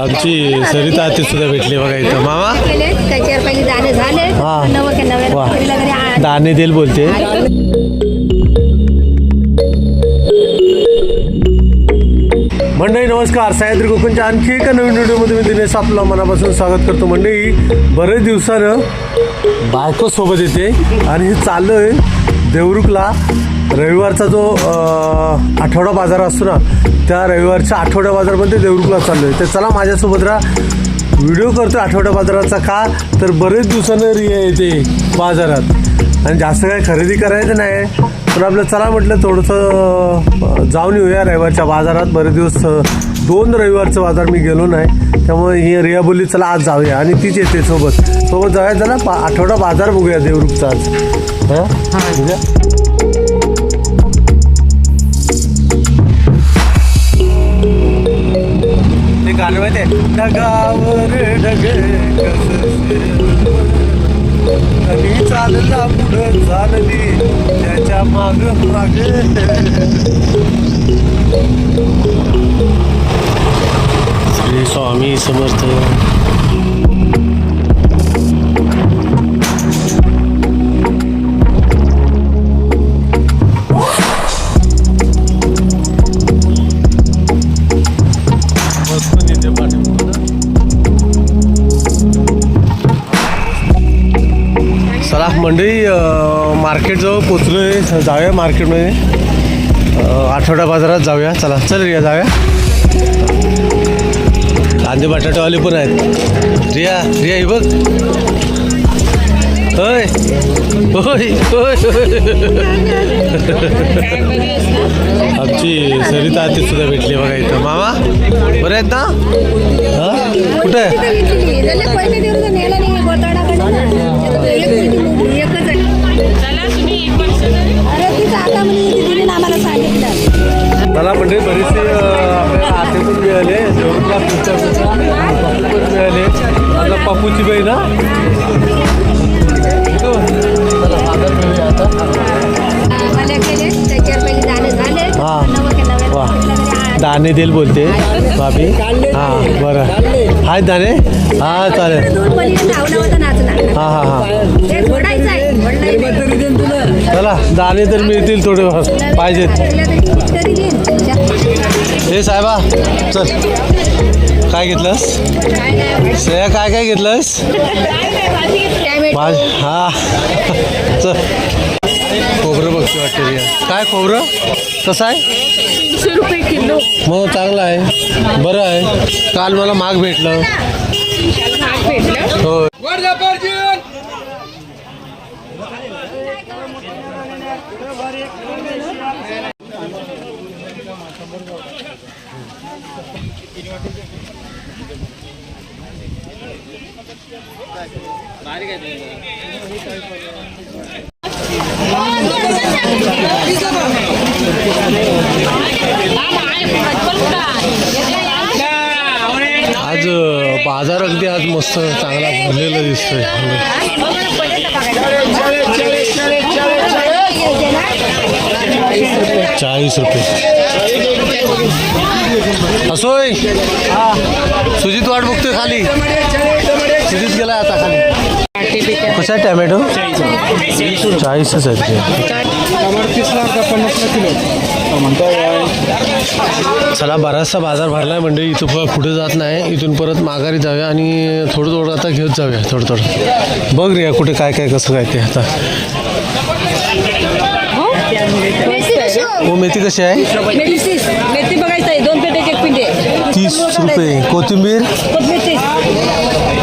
आमची सरिता आती सुद्धा भेटली बघा इथं. मामा? त्याच्यावर पहिले दाणे झाले? हा. नवं के नव्या वा. पोरीला घरी आ- दाणे देल बोलते. मंडळी नमस्कार. सह्याद्री कोकणच्या आणखी एका नवीन व्हिडिओमध्ये मी दिनेश आपलं मनापासून स्वागत करतो. मंडळी बरेच दिवसानं बायको सोबत येते आणि हे चाललं आहे देवरुखला. रविवारचा जो आठवडा बाजार असतो ना त्या रविवारच्या आठवडा बाजारमध्ये देवरुखला चाललो आहे तर चला माझ्यासोबत राहा. व्हिडिओ करतो आठवडा बाजाराचा का? तर बरेच दिवसानं रिया येते बाजारात. आणि जास्त काही खरेदी करायचं नाही. पण आपलं चला म्हटलं थोडंसं जाऊन येऊया रविवारच्या बाजारात. बरेच दिवस दोन रविवारचं बाजार मी गेलो नाही. त्यामुळे ही रिया बोलली चला आज जाऊया. आणि तीच येते सोबत. सोबत जाऊया चला आठवडा बाजार बघूया देवरुखचा आज. हां? गाणं माहिती आहे ढगावर ढग आणि चालला पुढं चालली त्याच्या माग माग. श्री स्वामी समर्थ. मार्केटजवळ पोचलो आहे जाऊया मार्केटमध्ये आठवडा बाजारात जाऊया चला चल रिया जाऊया कांदे बटाटेवाले पण आहेत रिया रिया हे बघ होय होय होय आमची सरिता आती सुद्धा भेटली बघा इथं मामा बरं आहेत ना हा कुठं आहे अरे तिथं आता म्हणे तिने आम्हाला सांगितलं. मला म्हणजे बरेचसे आपल्याला आते पण मिळाले पुढच्या पण मिळाले आता पप्पूची बहीण हा. दाणे देल बोलते. भाभी. हां बरं. आहेत दाणे? हां चालेल. हां हां हां. चला दाणे तर मिळतील थोडे पाहिजेत. हे साहेबा चल. काय घेतलंस? श्रेया काय काय घेतलंस? टॅमॅटो भाज. हा. चल. खोबरं बघते वाटते रिया काय खोबरं? कसं आहे? तीनशे रुपये किलो मग चांगलं आहे. बरं आहे. काल मला माग भेटलं. हो आज बाजार अगदी आज मस्त चांगला भरलेला दिसतोय. चाळीस रुपये. असोय हा. सुजित वाट बघतोय खाली. सुजित गेला आता खाली. कसा आहे टॅमॅटो? चाळीसच आहेत ते. चला बराचसा बाजार भरलाय म्हणजे इथं पुढे जात नाही. इथून परत माघारी जाऊया आणि थोडं थोडं आता घेत जाऊया. थोडं थोडं. बघ रे कुठे काय काय कसं काय ते आता. ओ मेथी कशी आहे? मेथी बघायचं आहे. दोन पेटे तीस रुपये. कोथिंबीर?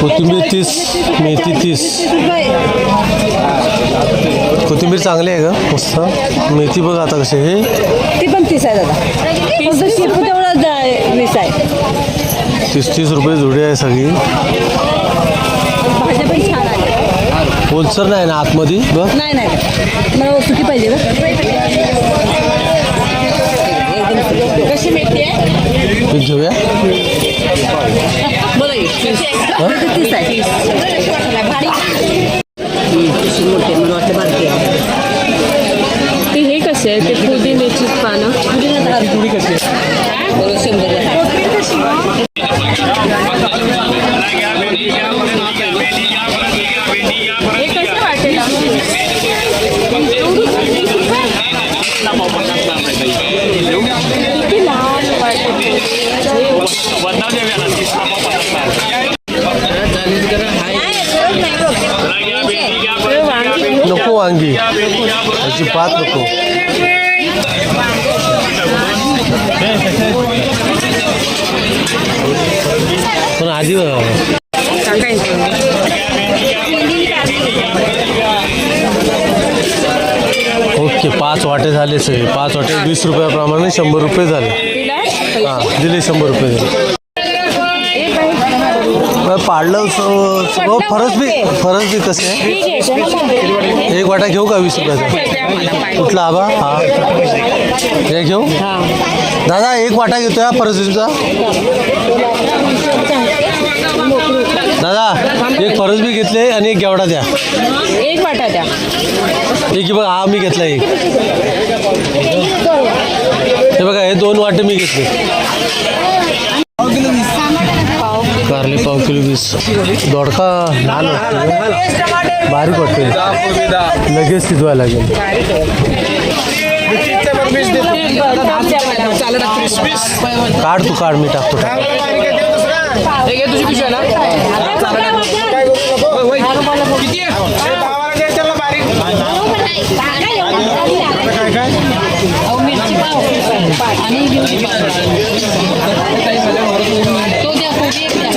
कोथिंबीर तीस मेथी तीस. कोथिंबीर चांगली आहे का मस्त. मेथी बघ आता कशी आहे. हे ती पण तीस आहे दादा. फक्त शेपू तेवढं जा- वीस आहे. तीस तीस रुपये जुडी आहे सगळी. होलसर नाही ना आतमध्ये? बघ. नाही नाही. मला सुकी पाहिजे कशी मेथी आहे? हे घेऊया बोला की. तीस आहे भारी मोठे मला वाटतं बारके ते हे कसे आहे ते पुदिन्याची पानं शंभर हे अजिबात नको पण आधी ओके पाच वाटे झाले सगळे पाच वाटे वीस रुपयाप्रमाणे शंभर रुपये झाले। तिला हाँ दिले शंभर रुपये पाडलं स- सगळं फरस बी फरस बी कसे आहे एक वाटा घेऊ का वीस रुपयाचा? कुठला आबा? हा. हे घेऊ? दादा एक वाटा घेतोय हा फरसबीचा दादा एक फरसबी घेतले आणि एक गेवडा द्या. एक वाटा द्या. एक बघा हा मी घेतला एक. हे बघा हे दोन वाटे मी घेतले. किलो वीस दोडका लहान वाटते बारीक वाटते लगेच शिजवायला लागेल. काढ तू काढ मी टाकतो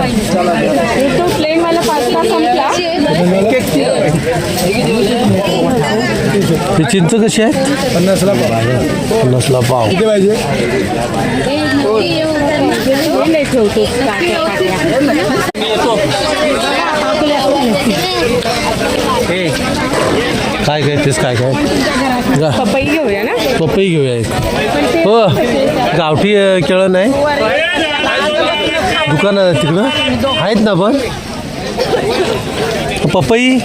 तो प्लेन वाला पास्ता संपला. ही चिंच कशी आहे? पन्नासला पन्नासला पाव. नाही ठेवतो काट्या काट्या काय काय तेच काय काय? पपई घेऊया ना? पपई घेऊया एक. हो. गावठी केळं नाही? दुकानात तिकडं. आहेत ना पण. पपई.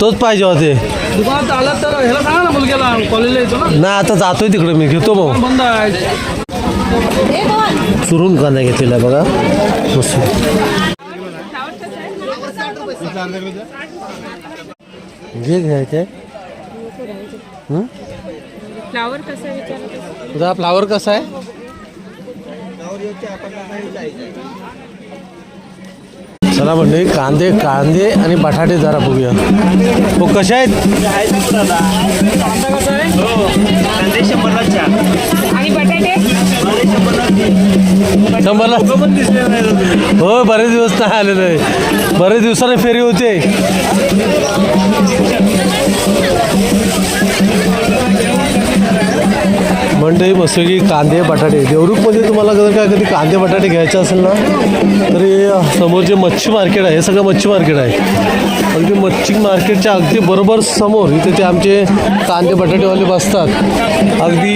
तोच पाहिजे होते. दुकानात आला तर ह्याला सांगा ना मुलग्याला कॉलेजला येतो ना ना आता जातोय तिकडे मी. घेतो मग. बंद आहे चुरून कांदा घेतलेला आहे बघा. मस्त. घे घ्यायचे फ्लावर कसं विचारत तुझा फ्लावर कसा आहे? चला म्हणजे कांदे कांदे आणि बटाटे जरा बघूया. हो कसे आहेत? आणि बटाटे? शंभरला हो बरेच दिवस नाही आलेलो आहे बरेच दिवसाने फेरी होते. मंडई मस्तपैकी कांदे बटाटे. देवरुखमध्ये तुम्हाला जर काय कधी कांदे बटाटे घ्यायचे असेल ना तर हे समोर जे मच्छी मार्केट आहे हे सगळं मच्छी मार्केट आहे. अगदी मच्छी मार्केटच्या अगदी बरोबर समोर इथे ते आमचे कांदे बटाटेवाले बसतात. अगदी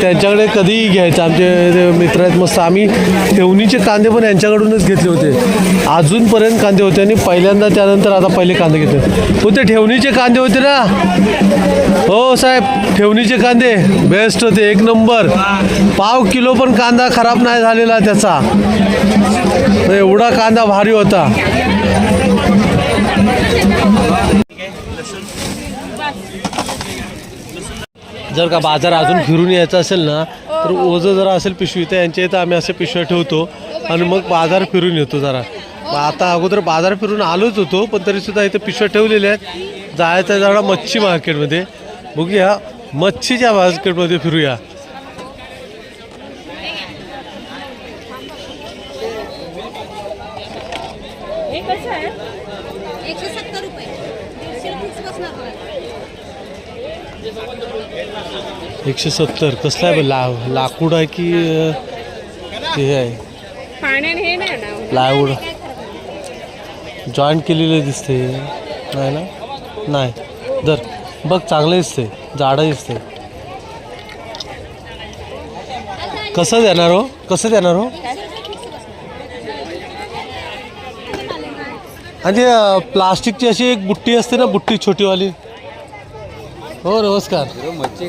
त्यांच्याकडे कधीही घ्यायचं. आमचे मित्र आहेत मस्त आम्ही ठेवणीचे कांदे पण यांच्याकडूनच घेतले होते. अजूनपर्यंत कांदे होते आणि पहिल्यांदा त्यानंतर आता पहिले कांदे घेतले. होते ठेवणीचे कांदे होते ना? हो साहेब ठेवणीचे कांदे. बेस्ट होते एक नंबर. पाव किलो पण कांदा खराब नाही झालेला त्याचा. एवढा कांदा भारी होता. जर का बाजार अजून फिरून यायचं असेल ना तर ओझं जरा असेल पिशवी तर यांच्या इथं आम्ही असे पिशव्या ठेवतो आणि मग बाजार फिरून येतो जरा. मग आता अगोदर बाजार फिरून आलोच होतो पण तरीसुद्धा इथं पिशव्या ठेवलेल्या आहेत. जायचं जरा मच्छी मार्केटमध्ये बघूया मच्छीच्या मार्केटमध्ये फिरूया हे कसं आहे एकशे सत्तर रुपये दीडशे रुपये बसणार तुला. एकशे सत्तर. कसला आहे? ला लाकूड आहे की ते हे आहे? पाण्याने हे नाही ना प्लायवूड जॉईंट केलेले दिसते. नाही ना? नाही. दर बघ चांगलं दिसते जाडं दिसते कसं देणार हो? कसं देणार हो? आणि प्लास्टिकची अशी एक बुट्टी असते ना बुट्टी छोटीवाली? हो नमस्कार. म्हणाली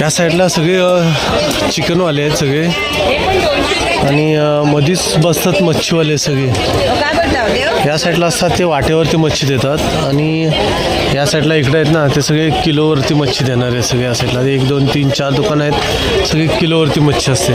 या साईडला सगळे चिकनवाले आहेत सगळे. आणि मधीच बसतात मच्छीवाले सगळे. या साईडला असतात ते वाटेवरती मच्छी देतात. आणि या साईडला इकडे आहेत ना ते सगळे किलोवरती मच्छी देणार आहे सगळे या साईडला. एक दोन तीन चार दुकानं आहेत. सगळे किलोवरती मच्छी असते.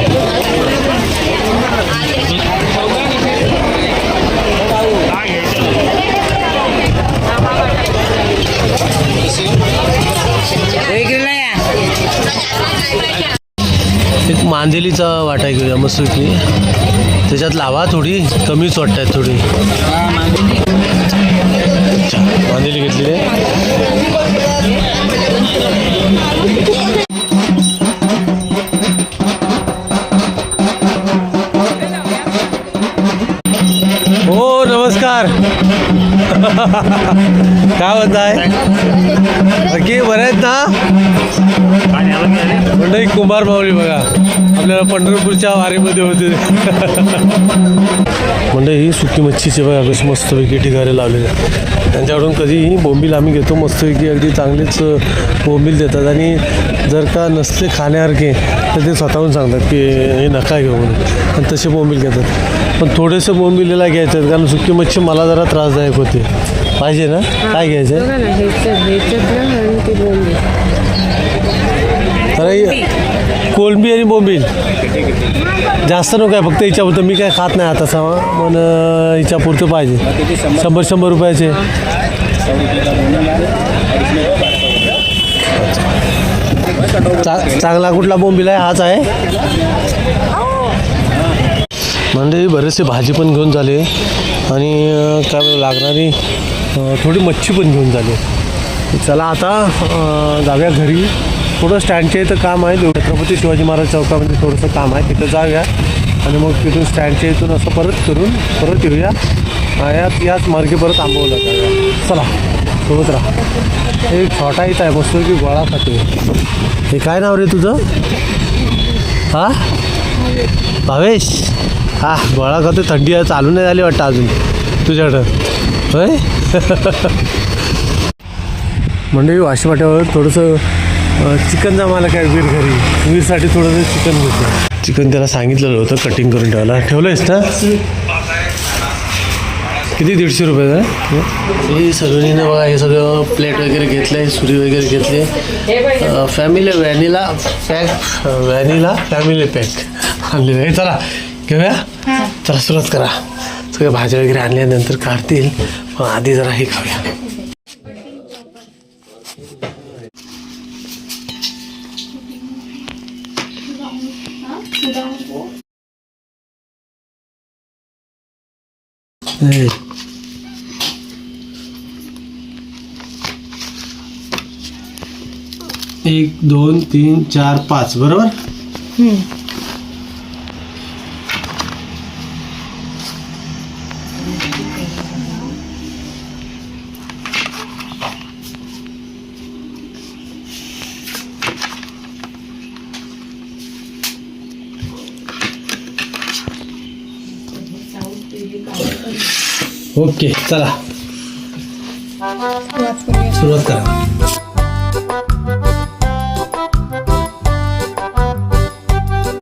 मांदेलीचा वाटा घेऊया मस्त की त्याच्यात लावा थोडी कमीच वाटतात थोडी. अच्छा मांदेली घेतली आहे हो नमस्कार. काय म्हणताय? नक्की बरे आहेत ना? मंडळी कुंभार माऊली बघा. आपल्याला पंढरपूरच्या वारीमध्ये होते. मंडळी ही सुकी मच्छीचे बघा कशी मस्तपैकी ठिकाणे लावलेले त्यांच्याकडून कधीही बोंबील आम्ही घेतो मस्तपैकी अगदी चांगलेच बोंबील देतात. आणि जर का नसते खाण्यासारखे तर ते स्वतःहून सांगतात की हे नका घेऊ म्हणून. आणि तसे बोंबील घेतात. पण थोडेसे बोंबिलेला घ्यायचे कारण सुकी मच्छी मला जरा त्रासदायक होते. पाहिजे ना? काय घ्यायचं आहे तर हे कोलंबी आणि बोंबील. जास्त नको आहे फक्त हिच्यापुरतं. मी काय खात नाही आता समा पण अं, हिच्यापुरतं पाहिजे. शंभर शंभर रुपयाचे. चा- चांगला कुठला बोंबील आहे? हाच आहे. म्हणजे बरेचसे भाजी पण घेऊन झाले. आणि काय लागणारी थोडी मच्छी पण घेऊन झाली. चला आता जाऊया घरी. थोडं स्टँडच्या इथं काम आहे. छत्रपती शिवाजी महाराज चौकामध्ये थोडंसं काम आहे. तिथं जाऊया. आणि मग तिथून स्टँडच्या इथून असं परत करून परत येऊया. यात याच याच मार्गे परत आंबवला जाऊया. चला सोबत राहा. एक छोटा इथं आहे. मस्त की गोळा खाते हे काय नाव रे तुझं? हा? भावेश? हा गोळा करते थंडी आहे चालू नाही झाली वाटतं अजून. तुझ्याकडं. होय? म्हणजे वाशी वाट्यावर थोडंसं चिकन जमायला मला काय वीर घरी. वीरसाठी थोडंसं चिकन घेतलं. चिकन त्याला सांगितलेलं होतं कटिंग करून ठेवायला. ठेवलं आहेस ना? किती? दीडशे रुपये हे सलोनीनं बघा हे सगळं प्लेट वगैरे घेतलं आहे सुरी वगैरे घेतले. Family vanilla pack vanilla family pack आणलेलं आहे. चला घेऊया? चला सुरुवात करा. सगळ्या भाज्या वगैरे आणल्यानंतर काढतील. पण आधी जरा हे खाऊया. एक दोन तीन चार पाच. बरोबर? ओके चला सुरुवात करा